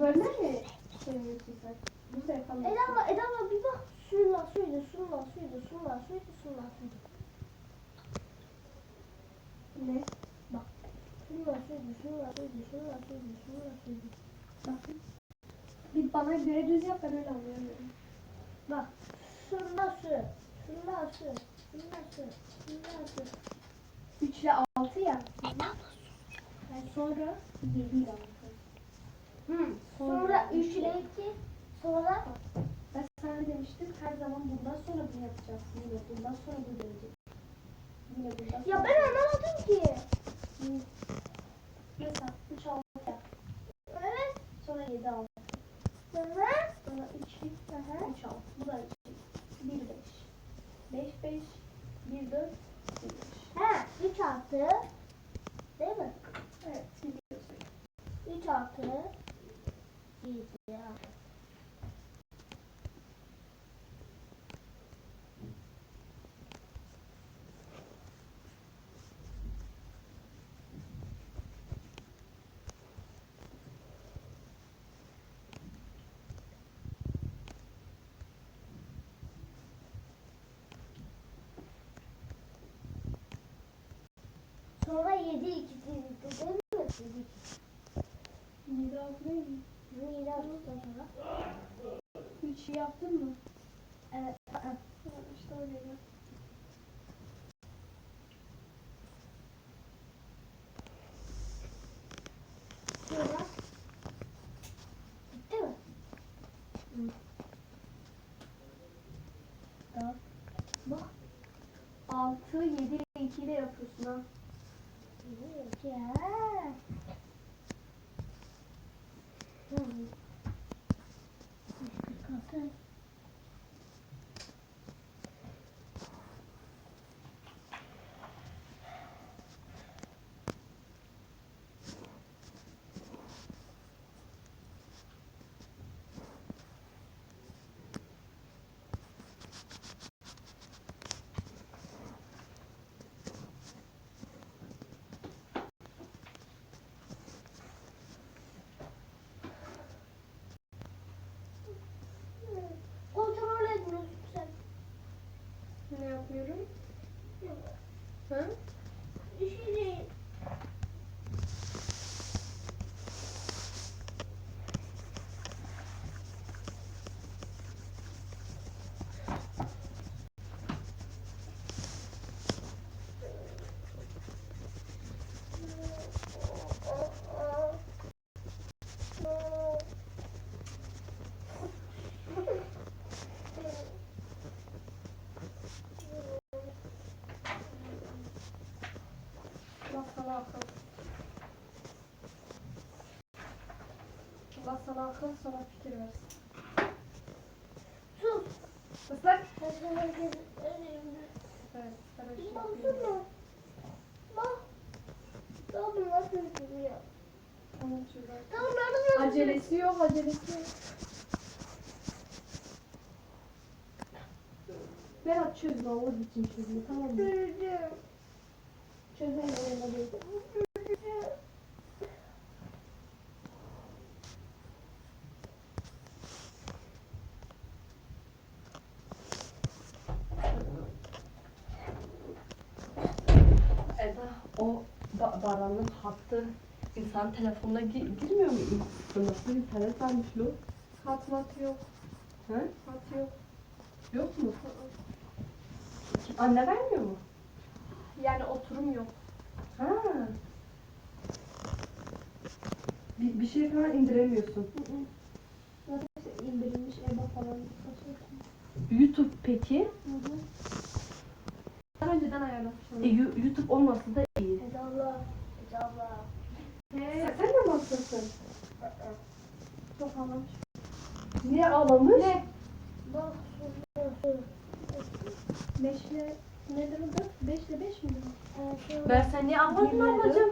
Böyle mi? Bu Eda abla bir bak. Şunla suydu, şunla suydu, şunla suydu, şunla suydu. Ne? Bak. Şunla suydu, şunla suydu, şunla suydu, şunla suydu. Bak. Bir bana göre düz yap ben öyle anlayamıyorum. Bak. Şunla su, şunla su, şunla su, şunla su. 3 ile 6 ya. Yani sonra 7 ile 6. Hı. Sonra üç renkli. Sonra ben sana demiştim her zaman bundan sonra bunu yapacaksın. Yine bundan sonra bunu dönecek. Yine bundan sonra. Ya ben anlamadım ki. Mesela 3 6 yap. Evet. Sonra 7 6. Sonra? Sonra 3 1 3 6. Bu da 3 1 5. 5 5 1 4 1 5. Ha 3 6. Değil mi? Evet biliyorsun. 3 6 Sonra 7 ikisi değil mi? 7 7 6 değil mi? 7 artıktan sonra. 3 yaptın mı? Evet. İşte öyle. Sonra. Bitti mi? Daha. Bak. 6 7 ile 2 ile yapıyorsun ha. Ya. うん。Ha? Bir şey değil. Allah sana akıl. Allah sana akıl sana fikir versin. Sus. Islak. Evet. Baksana. Bak. Bu nasıl yapılıyor? Tamam şurada. Nasıl yapılıyor? Acelesi yok, acelesi yok. Berat çözme Oğuz için çözme tamam mı? Çözmeyin önemli değil. Eda o ba- Baran'ın hattı insan telefonuna gi- girmiyor mu? Nasıl internet varmış lo? Hat mat yok, He? hat yok. Yok mu? Anne vermiyor mu? Yani oturum yok. Ha. Bir, bir şey falan indiremiyorsun. Zaten indirilmiş EBA falan. YouTube peki? Hı hı. Ben önceden ayarlamışım. E, Yu- YouTube olmasa da Niye ağlamış? Ne? Beşle nedir o? Beşle beş mi? Şey Ben sen niye ağladın Bilmiyorum. ablacığım?